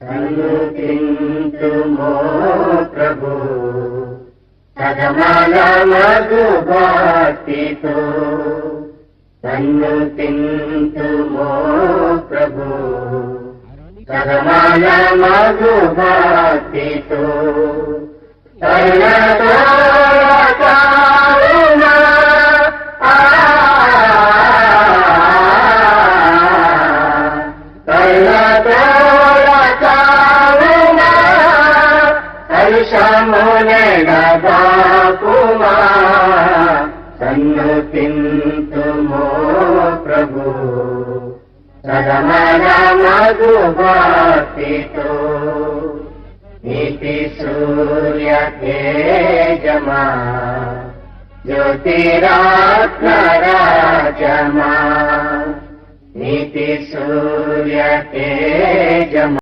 అనుతింతుమో ప్రభు. సగమల మగు భక్తితో అనుతింతుమో ప్రభు సగమల మగు హర్షమునెడబాపుమా సన్నుతింతుమో ప్రభు సదమన మగు భక్తితో నీతి సూర్య తేజమా జ్యోతిరాత్మరాజమా నీతి సూర్య తేజమా